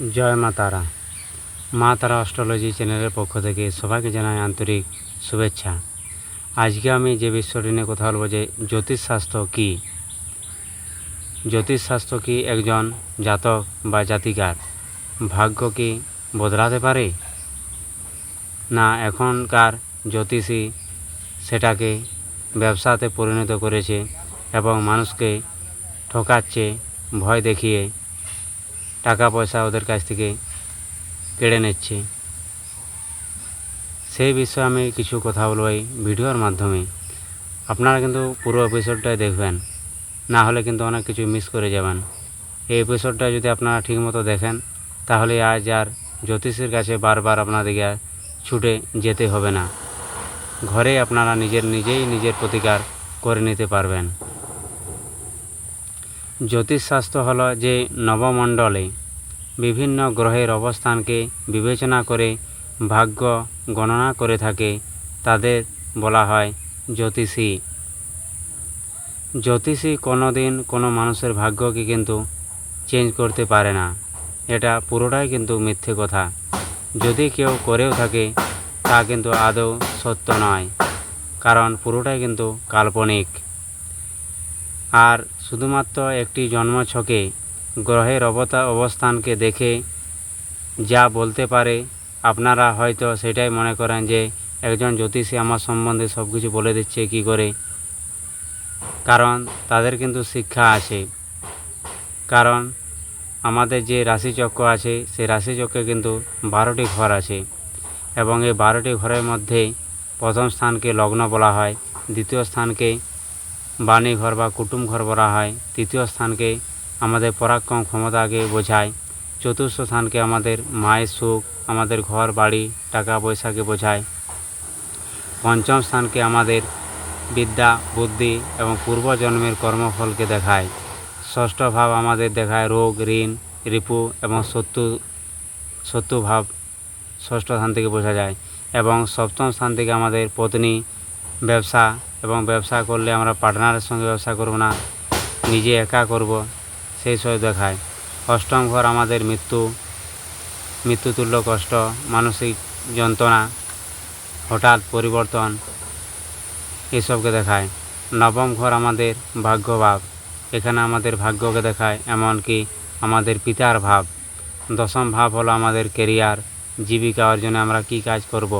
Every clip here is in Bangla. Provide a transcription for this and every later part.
জয় মা তারা। মা তারা অস্ট্রোলজি চ্যানেলের পক্ষ থেকে সবাইকে জানাই আন্তরিক শুভেচ্ছা। আজকে আমি যে বিষয়টি নিয়ে কথা বলব যে জ্যোতিষশাস্ত্র কী? জ্যোতিষশাস্ত্র কি একজন জাতক বা জাতিকার? ভাগ্য কি বদলাতে পারে? না, এখনকার জ্যোতিষী সেটাকে ব্যবসাতে পরিণত করেছে এবং মানুষকে ঠকাচ্ছে, ভয় দেখিয়ে টাকা পয়সা ওদের কাছ থেকে কেড়ে নিচ্ছে। সেই বিষয়ে আমি কিছু কথা বলব এই ভিডিওর মাধ্যমে। আপনারা কিন্তু পুরো এপিসোডটাই দেখবেন। না হলে কিন্তু অনেক কিছু মিস করে যাবেন। এই এপিসোডটা যদি আপনারা ঠিকমতো দেখেন, তাহলে আজ আর জ্যোতিষের কাছে বারবার আপনাদেরকে ছুটে যেতে হবে না। ঘরে আপনারা নিজের নিজেই নিজের প্রতিকার করে নিতে পারবেন। জ্যোতিষশাস্ত্র হলো যে নবমণ্ডলে বিভিন্ন গ্রহের অবস্থানকে বিবেচনা করে ভাগ্য গণনা করে থাকে, তাদের বলা হয় জ্যোতিষী। জ্যোতিষী কোনো দিন কোনো মানুষের ভাগ্যকে কিন্তু চেঞ্জ করতে পারে না। এটা পুরোটাই কিন্তু মিথ্যে কথা। যদি কেউ করেও থাকে, তা কিন্তু আদৌ সত্য নয়, কারণ পুরোটাই কিন্তু কাল্পনিক। আর শুধুমাত্র একটি জন্মছকে গ্রহের অবতা অবস্থানকে দেখে যা বলতে পারে, আপনারা হয়তো সেটাই মনে করেন যে একজন জ্যোতিষী আমার সম্বন্ধে সব কিছু বলে দিচ্ছে কি করে। কারণ তাদের কিন্তু শিক্ষা আছে। কারণ আমাদের যে রাশিচক্র আছে সেই রাশিচক্রে কিন্তু বারোটি ঘর আছে এবং এই বারোটি ঘরের মধ্যে প্রথম স্থানকে লগ্ন বলা হয়, দ্বিতীয় স্থানকে বাণী ঘর বা কুটুম ঘর বলা হয়। তৃতীয় স্থানকে আমাদের পরাক্রম ক্ষমতাকে বোঝায়। চতুর্থ স্থানকে আমাদের মায়ের সুখ, আমাদের ঘর, বাড়ি, টাকা পয়সাকে বোঝায়। পঞ্চম স্থানকে আমাদের বিদ্যা, বুদ্ধি এবং পূর্বজন্মের কর্মফলকে দেখায়। ষষ্ঠ ভাব আমাদের দেখায় রোগ, ঋণ, রিপু এবং শত্রু শত্রু ভাব ষষ্ঠ স্থান থেকে বোঝা যায়। এবং সপ্তম স্থান থেকে আমাদের পত্নী, ব্যবসা এবং ব্যবসা করলে আমরা পার্টনারের সঙ্গে ব্যবসা করব না, নিজে একা করব, সেই সব দেখায়। অষ্টম ঘর আমাদের মৃত্যু, মৃত্যুতুল্য কষ্ট, মানসিক যন্ত্রণা, হঠাৎ পরিবর্তন, এসবকে দেখায়। নবম ঘর আমাদের ভাগ্যভাব, এখানে আমাদের ভাগ্যকে দেখায়, এমনকি আমাদের পিতার ভাব। দশম ভাব হলো আমাদের কেরিয়ার জীবিকা অর্জনে আমরা কি কাজ করব।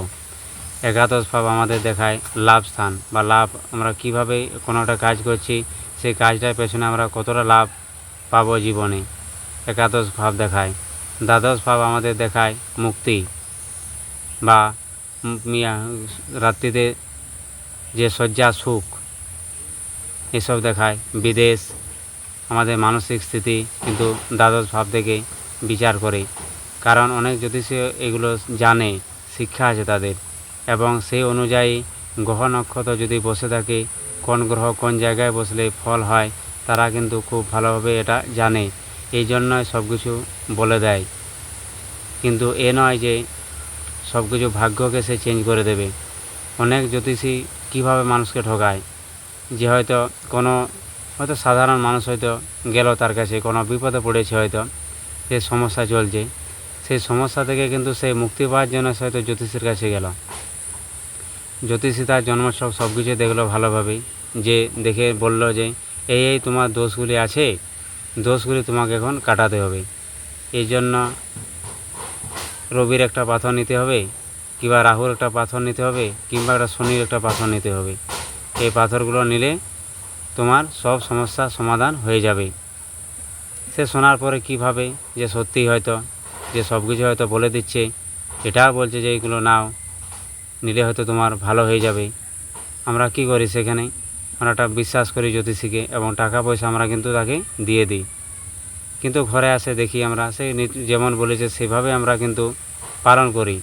একাদশ ভাব আমাদের দেখায় লাভ স্থান বা লাভ আমরা কীভাবে কোনো একটা কাজ করছি, সেই কাজটার পেছনে আমরা কতটা লাভ পাবো জীবনে, একাদশ ভাব দেখায়। দ্বাদশ ভাব আমাদের দেখায় মুক্তি বা রাত্রিতে যে শয্যা সুখ, এসব দেখায় বিদেশ, আমাদের মানসিক স্থিতি কিন্তু দ্বাদশ ভাব থেকে বিচার করে। কারণ অনেক জ্যোতিষী এগুলো জানে, শিক্ষা আছে তাদের। এবং সেই অনুযায়ী গ্রহ নক্ষত্র যদি বসে থাকে, কোন গ্রহ কোন জায়গায় বসলে ফল হয়, তারা কিন্তু খুব ভালোভাবে এটা জানে। এই জন্যই সব কিছু বলে দেয়। কিন্তু এ নয় যে সব কিছু ভাগ্যকে সে চেঞ্জ করে দেবে। অনেক জ্যোতিষী কীভাবে মানুষকে ঠকায়? যে হয়তো কোনো, হয়তো সাধারণ মানুষ হয়তো গেল তার কাছে, কোনো বিপদে পড়েছে হয়তো, সে সমস্যা চলছে। সেই সমস্যা থেকে কিন্তু সে মুক্তি পাওয়ার জন্য সে হয়তো জ্যোতিষীর কাছে গেল। জ্যোতিষী তার জন্মছক সব কিছু দেখল ভালোভাবেই। যে দেখে বলল যে, এই এই তোমার দোষগুলি আছে, দোষগুলি তোমাকে এখন কাটাতে হবে। এই জন্য রবির একটা পাথর নিতে হবে, কিংবা রাহুর একটা পাথর নিতে হবে, কিংবা একটা শনির একটা পাথর নিতে হবে। এই পাথরগুলো নিলে তোমার সব সমস্যা সমাধান হয়ে যাবে। সে শোনার পরে কীভাবে যে সত্যি হয়তো, যে সব কিছু হয়তো বলে দিচ্ছে। এটাও বলছে যে এইগুলো নাও। নিলে হয়তো তোমার ভালো হয়ে যাবে। আমরা কি করি সেখানে? আমরা একটা বিশ্বাস করি জ্যোতিষীকে এবং টাকা পয়সা আমরা কিন্তু তাকে দিয়ে দিই। কিন্তু ঘরে আসে দেখি আমরা সেই যেমন বলেছে সেভাবে আমরা কিন্তু পালন করি।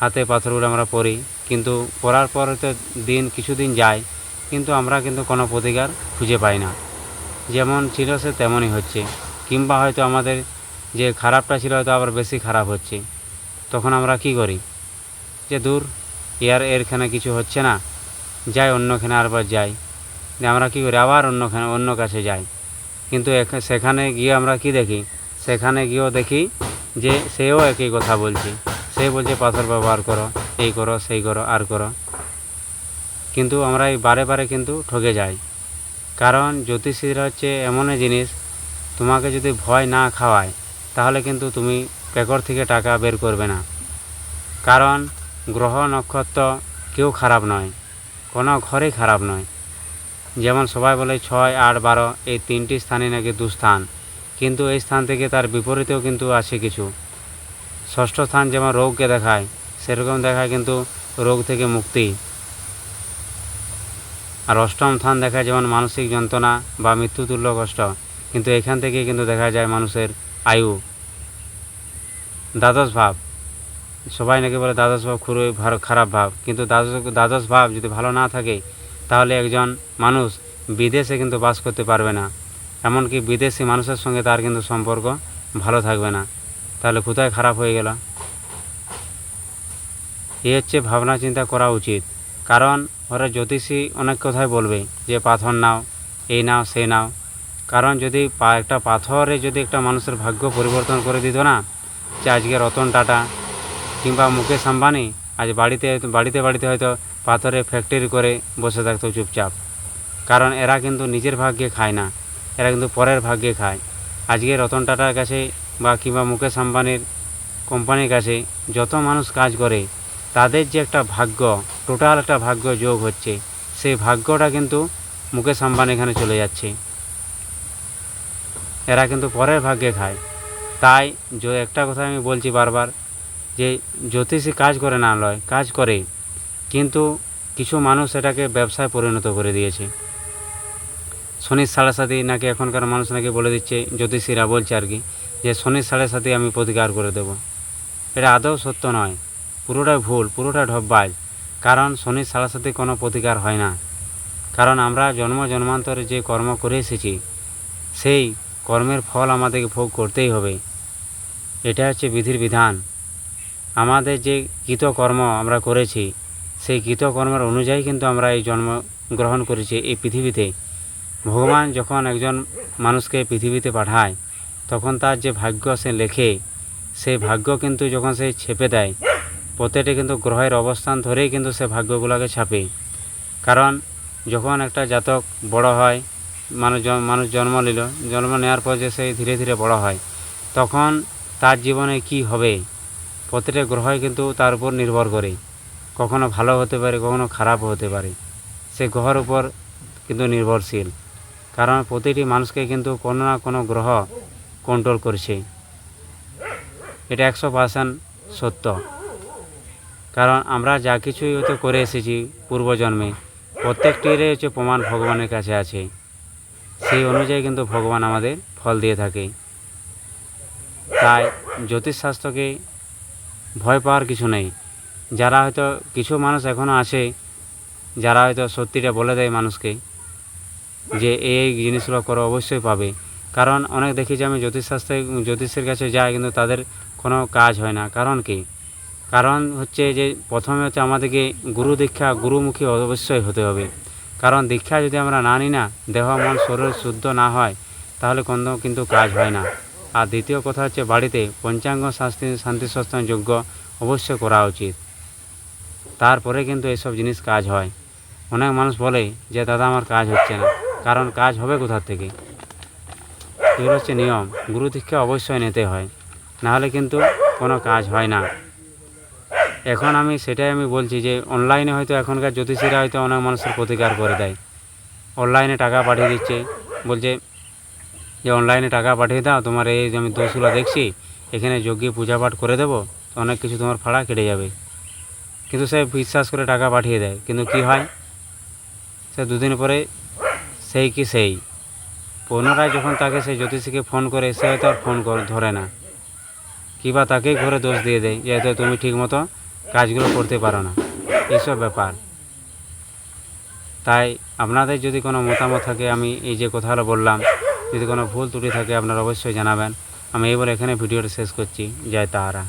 হাতে পাথরগুলো আমরা পরি, কিন্তু পরার পর তো দিন, কিছুদিন যায়, কিন্তু আমরা কিন্তু কোনো প্রতিকার খুঁজে পাই না। যেমন ছিল সে তেমনই হচ্ছে। কিংবা হয়তো আমাদের যে খারাপটা ছিল হয়তো আবার বেশি খারাপ হচ্ছে। তখন আমরা কি করি? যে দূর এর এরখানে কিছু হচ্ছে না। যাই, অন্যখানে আরবার যাই। আমরা কী করি? আবার অন্যখানে, অন্য কাছে যাই। কিন্তু সেখানে গিয়ে আমরা কি দেখি? সেখানে গিয়েও দেখি যে সেও একই কথা বলছে। সে বলছে, পাথর ব্যবহার করো। এই করো, সেই করো, আর করো। কিন্তু আমরা এই বারে বারে কিন্তু ঠকে যাই। কারণ জ্যোতিষীরা হচ্ছে এমন জিনিস, তোমাকে যদি ভয় না খাওয়ায়, তাহলে কিন্তু তুমি পেকর থেকে টাকা বের করবে না। কারণ গ্রহ নক্ষত্র কেউ খারাপ নয়, কোনো ঘরেই খারাপ নয়। যেমন সবাই বলে ছয়, আট, বারো, এই তিনটি স্থানই নাকি দুস্থান, কিন্তু এই স্থান থেকে তার বিপরীতেও কিন্তু আছে কিছু। ষষ্ঠ স্থান যেমন রোগকে দেখায়, সেরকম দেখায় কিন্তু রোগ থেকে মুক্তি। আর অষ্টম স্থান দেখায় যেমন মানসিক যন্ত্রণা বা মৃত্যুতুল্য কষ্ট, কিন্তু এখান থেকে কিন্তু দেখা যায় মানুষের আয়ু। দ্বাদশ ভাব সবাই নাকি বলে দ্বাদশ ভাব খুবই খারাপ ভাব। কিন্তু দ্বাদশ দ্বাদশ ভাব যদি ভালো না থাকে, তাহলে একজন মানুষ বিদেশে কিন্তু বাস করতে পারবে না। এমনকি বিদেশি মানুষের সঙ্গে তার কিন্তু সম্পর্ক ভালো থাকবে না। তাহলে কোথায় খারাপ হয়ে গেল? এ হচ্ছে ভাবনা চিন্তা করা উচিত। কারণ ওরা জ্যোতিষী অনেক কথাই বলবে যে, পাথর নাও, এই নাও সেই নাও। কারণ যদি একটা পাথরে যদি একটা মানুষের ভাগ্য পরিবর্তন করে দিত না, যে আজকে রতন টাটা কিংবা মুকেশ আম্বানি আজ বাড়িতে বাড়িতে বাড়িতে হয়তো পাথরে ফ্যাক্টরি করে বসে থাকতো চুপচাপ। কারণ এরা কিন্তু নিজের ভাগ্যে খায় না, এরা কিন্তু পরের ভাগ্যে খায়। আজকে রতন টাটার কাছে বা কিংবা মুকেশ আম্বানির কোম্পানির কাছে যত মানুষ কাজ করে, তাদের যে একটা ভাগ্য টোটাল একটা ভাগ্য যোগ হচ্ছে, সেই ভাগ্যটা কিন্তু মুকেশ আম্বানি এখানে চলে যাচ্ছে। এরা কিন্তু পরের ভাগ্যে খায়। তাই যে একটা কথা আমি বলছি বারবার যে জ্যোতিষী কাজ করে না লয়, কাজ করে, কিন্তু কিছু মানুষ এটাকে ব্যবসায় পরিণত করে দিয়েছে। শনির সাড়ে সাথে নাকি এখনকার মানুষ নাকি বলে দিচ্ছে, জ্যোতিষীরা বলছে আর কি, যে শনির সাড়ে সাথে আমি প্রতিকার করে দেব। এটা আদৌ সত্য নয়, পুরোটাই ভুল, পুরোটা ঢপবাজ কারণ শনির সাড়ে সাথে কোনো প্রতিকার হয় না। কারণ আমরা জন্ম জন্মান্তরে যে কর্ম করে এসেছি, সেই কর্মের ফল আমাদেরকে ভোগ করতেই হবে। এটা হচ্ছে বিধির বিধান। আমাদের যে কৃতকর্ম আমরা করেছি, সেই কৃতকর্মের অনুযায়ী কিন্তু আমরা এই জন্ম গ্রহণ করেছি এই পৃথিবীতে। ভগবান যখন একজন মানুষকে পৃথিবীতে পাঠায়, তখন তার যে ভাগ্য সে লেখে, সেই ভাগ্য কিন্তু যখন সে ছেপে দেয়, প্রত্যেকটি কিন্তু গ্রহের অবস্থান ধরেই কিন্তু সে ভাগ্যগুলোকে ছাপে। কারণ যখন একটা জাতক বড় হয়, মানুষ মানুষ জন্ম নিল, জন্ম নেওয়ার পর যে সে ধীরে ধীরে বড় হয়, তখন তার জীবনে কি হবে? প্রতিটা গ্রহই কিন্তু তার উপর নির্ভর করে কখনো ভালো হতে পারে, কখনো খারাপও হতে পারে। সে গ্রহের উপর কিন্তু নির্ভরশীল। কারণ প্রতিটি মানুষকে কিন্তু কোনো না কোনো গ্রহ কন্ট্রোল করছে। এটা একশো পার্সেন্ট সত্য। কারণ আমরা যা কিছুই হয়তো করে এসেছি পূর্বজন্মে, প্রত্যেকটিরই হচ্ছে প্রমাণ ভগবানের কাছে আছে। সেই অনুযায়ী কিন্তু ভগবান আমাদের ফল দিয়ে থাকে। তাই জ্যোতিষশাস্ত্রকে ভয় পাওয়ার কিছু নেই। যারা হয়তো কিছু মানুষ এখনও আছে যারা হয়তো সত্যিটা বলে দেয় মানুষকে, যে এই জিনিসগুলো করো অবশ্যই পাবে। কারণ অনেক দেখি যে আমি জ্যোতিষশাস্ত্রে, জ্যোতিষের কাছে যাই কিন্তু তাদের কোনো কাজ হয় না। কারণ কি? কারণ হচ্ছে যে প্রথমে হচ্ছে আমাদেরকে গুরু দীক্ষা, গুরুমুখী অবশ্যই হতে হবে। কারণ দীক্ষা যদি আমরা না নিই না, দেহ, মন, শরীর শুদ্ধ না হয়, তাহলে কোনো কিন্তু কাজ হয় না। আর দ্বিতীয় কথা হচ্ছে বাড়িতে পঞ্চাঙ্গ শাস্তি, শান্তি সস্থান যোগ্য অবশ্যই করা উচিত। তারপরে কিন্তু এসব জিনিস কাজ হয়। অনেক মানুষ বলে যে, দাদা, আমার কাজ হচ্ছে না। কারণ কাজ হবে কোথার থেকে? এগুলো হচ্ছে নিয়ম। গুরু দীক্ষা অবশ্যই নিতে হয়। নাহলে কিন্তু কোনো কাজ হয় না। এখন আমি সেটাই আমি বলছি যে, অনলাইনে হয়তো এখনকার জ্যোতিষীরা হয়তো অনেক মানুষের প্রতিকার করে দেয়। অনলাইনে টাকা পাঠিয়ে দিচ্ছে। বলছে যে অনলাইনে টাকা পাঠিয়ে দাও, তোমার এই যে আমি দোষগুলো দেখছি, এখানে যজ্ঞে পূজা পাঠ করে দেবো, তো অনেক কিছু তোমার ফাড়া কেটে যাবে। কিন্তু সে বিশ্বাস করে টাকা পাঠিয়ে দেয়, কিন্তু কি হয়? সে দুদিন পরে সেই কি সেই। পুনরায় যখন তাকে সেই জ্যোতিষীকে ফোন করে, সে হয়তো আর ফোন ধরে না। কিবা তাকেই ঘরে দোষ দিয়ে দেয়, যে হয়তো তুমি ঠিকমতো কাজগুলো করতে পারো না। এইসব ব্যাপার। তাই আপনাদের যদি কোনো মতামত থাকে, আমি এই যে কথাগুলো বললাম যদি কোনো ভুল ত্রুটি থাকে আপনারা অবশ্যই জানাবেন। আমি এবার এখানে ভিডিওটা শেষ করছি। জয় তাহারা